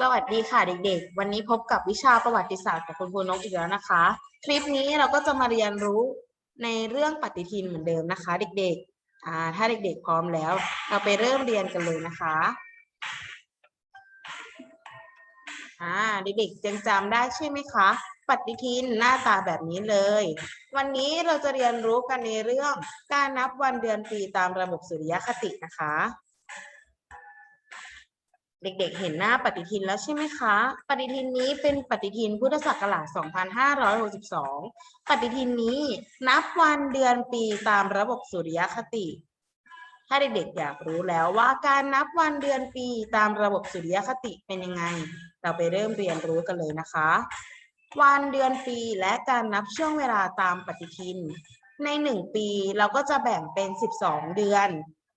สวัสดีค่ะเด็กๆ วันนี้พบกับวิชาประวัติศาสตร์กับคุณครูนกอีกแล้วนะคะ คลิปนี้เราก็จะมาเรียนรู้ในเรื่องปฏิทินเหมือนเดิมนะคะ เด็กๆถ้าเด็กๆพร้อมแล้ว เราไปเริ่มเรียนกันเลยนะคะเด็กๆยังจำได้ใช่ไหมคะ ปฏิทินหน้าตาแบบนี้เลย วันนี้เราจะเรียนรู้กันในเรื่องการนับวันเดือนปีตามระบบสุริยคตินะคะ เด็กๆ เห็นหน้าปฏิทินแล้วใช่ไหมคะ ปฏิทินนี้เป็นปฏิทินพุทธศักราช 2562 ปฏิทินนี้นับวันเดือนปีตามระบบสุริยคติ ถ้าเด็กๆ อยากรู้แล้วว่าการนับวันเดือนปีตามระบบสุริยคติเป็นยังไง เราไปเริ่มเรียนรู้กันเลยนะคะ วันเดือนปีและการนับช่วงเวลาตามปฏิทิน ในหนึ่งปีเราก็จะแบ่งเป็น 12 เดือน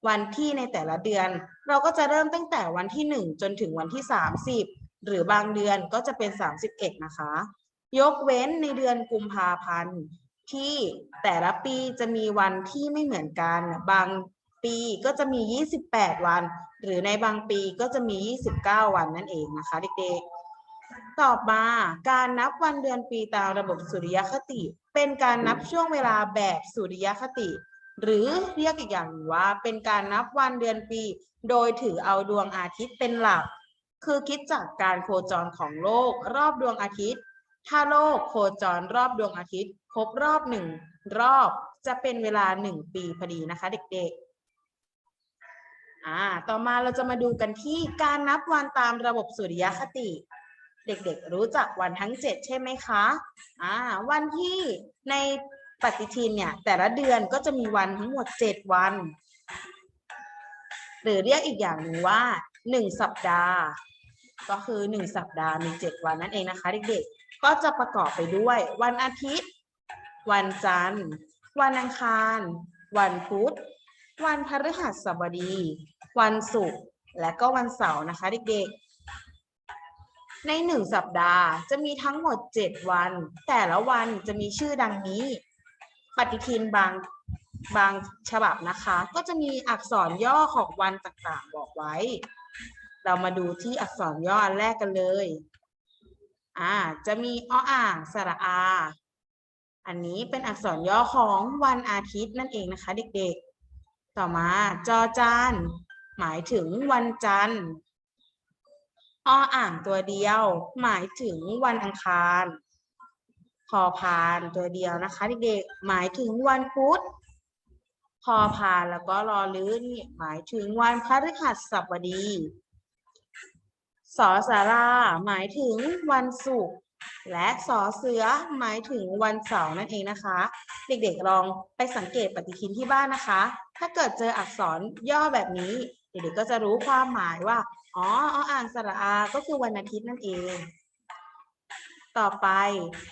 วันที่ในแต่ละเดือน เราก็จะเริ่มตั้งแต่วันที่ 1 จนถึงวันที่ 30 หรือบางเดือนก็จะเป็น 31 นะคะ ยกเว้นในเดือนกุมภาพันธ์ที่แต่ละปีจะมีวันที่ไม่เหมือนกัน บางปีก็จะมี 28 วัน หรือในบางปีก็จะมี 29 วันนั่นเองนะคะเด็กๆ ต่อมาการนับวันเดือนปีตามระบบสุริยคติ เป็นการนับช่วงเวลาแบบสุริยคติ หรือเรียกอีกอย่างหนึ่ว่าเป็นการนับวันเดือนปี โดยถือเอาดวงอาทิตย์เป็นหลัก คือคิดจากการโคจรของโลกรอบดวงอาทิตย์ ถ้าโลกโคจรรอบดวงอาทิตย์ ครบรอบหนึ่งรอบจะเป็นเวลาหนึ่งปีพอดีนะคะ เด็กๆอ่าต่อมาเราจะมาดูกันที่การนับวันตามระบบสุริยคติ เด็กๆรู้จักวันทั้งเจ็ดใช่ไหมคะอ่าวันที่ใน ปฏิทินเนี่ยแต่ละเดือนก็จะมีวันทั้งหมดเจ็ดวัน หรือเรียกอีกอย่างหนึ่งว่าหนึ่งสัปดาห์ ก็คือหนึ่งสัปดาห์มีเจ็ดวันนั่นเองนะคะเด็กๆ ก็จะประกอบไปด้วย วันอาทิตย์ วันจันทร์ วันอังคาร วันพุธ วันพฤหัสบดี วันศุกร์และก็วันเสาร์นะคะเด็กๆในหนึ่งสัปดาห์จะมีทั้งหมดเจ็ดวัน แต่ละวันจะมีชื่อดังนี้ ปฏิทินบางบางฉบับนะคะ ก็จะมีอักษรย่อของวันต่างๆบอกไว้ เรามาดูที่อักษรย่ออันแรกกันเลยอ่าจะมีอ้ออ่างสระอา อันนี้เป็นอักษรย่อของวันอาทิตย์นั่นเองนะคะ เด็กๆ ต่อมาจอจานหมายถึงวันจันทร์อ้ออ่างตัวเดียว หมายถึงวันอังคาร พอพานตัวเดียวนะคะเด็กๆหมายถึงวันพุธพอพานแล้วก็รอลื้อนี่หมายถึงวันพฤหัสบดีสอสาราหมายถึงวันศุกร์และสอเสือหมายถึงวันเสาร์นั่นเองนะคะ เด็กๆลองไปสังเกตปฏิทินที่บ้านนะคะ ถ้าเกิดเจออักษรย่อแบบนี้ เด็กๆก็จะรู้ความหมายว่าอ๋ออ่างสระอาก็คือวันอาทิตย์นั่นเอง ต่อไป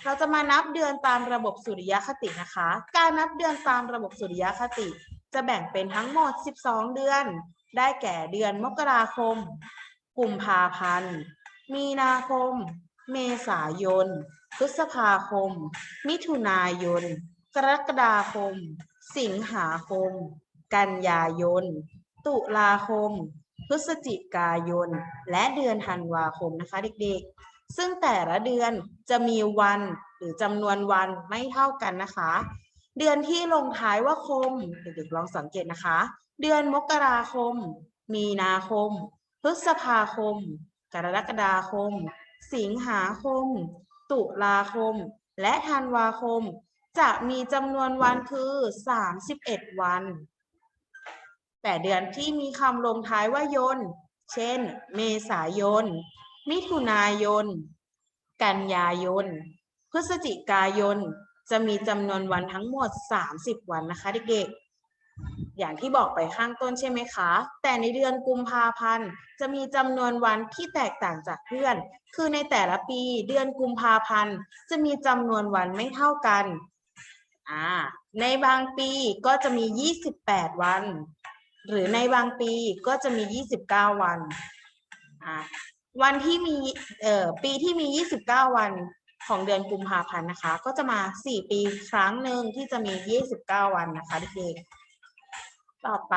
เราจะมานับเดือนตามระบบสุริยคตินะคะ การนับเดือนตามระบบสุริยคติ จะแบ่งเป็นทั้งหมด 12 เดือน ได้แก่เดือนมกราคม กุมภาพันธ์ มีนาคม เมษายน พฤษภาคม มิถุนายน กรกฎาคม สิงหาคม กันยายน ตุลาคม พฤศจิกายน และเดือนธันวาคมนะคะเด็กๆ ซึ่งแต่ละเดือนจะมีวันหรือจำนวนวันไม่เท่ากันนะคะ เดือนที่ลงท้ายว่าคมเด็กๆลองสังเกตนะคะ เดือนมกราคม มีนาคม พฤษภาคม กรกฎาคม สิงหาคม ตุลาคม และธันวาคม จะมีจำนวนวันคือ 31 วัน แต่เดือนที่มีคำลงท้ายว่ายน เช่น เมษายน มิถุนายน กันยายน พฤศจิกายน จะมีจำนวนวันทั้งหมด 30 วันนะคะเด็กๆ อย่างที่บอกไปข้างต้นใช่ไหมคะ แต่ในเดือนกุมภาพันธ์ จะมีจำนวนวันที่แตกต่างจากเพื่อน คือในแต่ละปีเดือนกุมภาพันธ์ จะมีจำนวนวันไม่เท่ากัน อ่า ในบางปีก็จะมี 28 วัน หรือในบางปีก็จะมี 29 วันอ่า วันที่มีเอ่อปีที่มี 29 วันของเดือนกุมภาพันธ์นะคะ ก็จะมา 4 ปีครั้งหนึ่งที่จะมี 29 วันนะคะเด็กๆต่อไป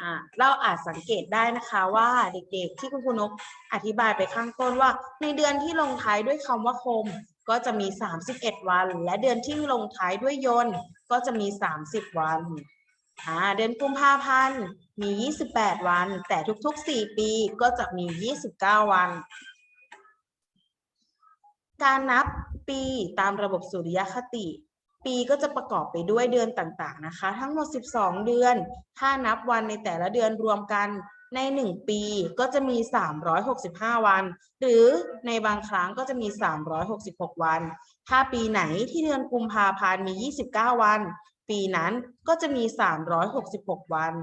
อ่าเราอาจสังเกตได้นะคะว่าเด็กๆ ที่คุณครูนกอธิบายไปข้างต้นว่า ในเดือนที่ลงท้ายด้วยคำว่าคม ก็จะมี 31 วัน และเดือนที่ลงท้ายด้วยยนต์ก็จะมี 30 วัน อ่าเดือนกุมภาพันธ์มี 28 วัน แต่ทุกๆ 4 ปีก็จะมี 29 วัน การนับปีตามระบบสุริยคติ ปีก็จะประกอบไปด้วยเดือนต่างๆนะคะ ทั้งหมด 12 เดือน ถ้านับวันในแต่ละเดือนรวมกันใน 1 ปีก็จะมี 365 วัน หรือในบางครั้งก็จะมี 366 วัน ถ้าปีไหนที่เดือนกุมภาพันธ์มี 29 วัน ปีนั้นก็จะมี 366 วัน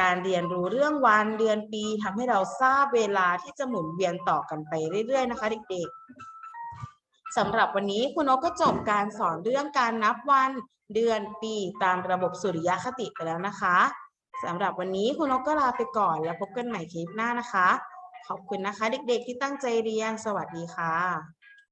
การเรียนรู้เรื่องวันเดือนปีทำให้เราทราบเวลาที่จะหมุนเวียนต่อกันไปเรื่อยๆ นะคะ เด็กๆสำหรับวันนี้คุณนกก็จบการสอนเรื่องการนับวันเดือนปีตามระบบสุริยคติไปแล้วนะคะสำหรับวันนี้คุณนกก็ลาไปก่อนแล้วพบกันใหม่คลิปหน้านะคะ ขอบคุณนะคะ เด็กๆที่ตั้งใจเรียนสวัสดีค่ะ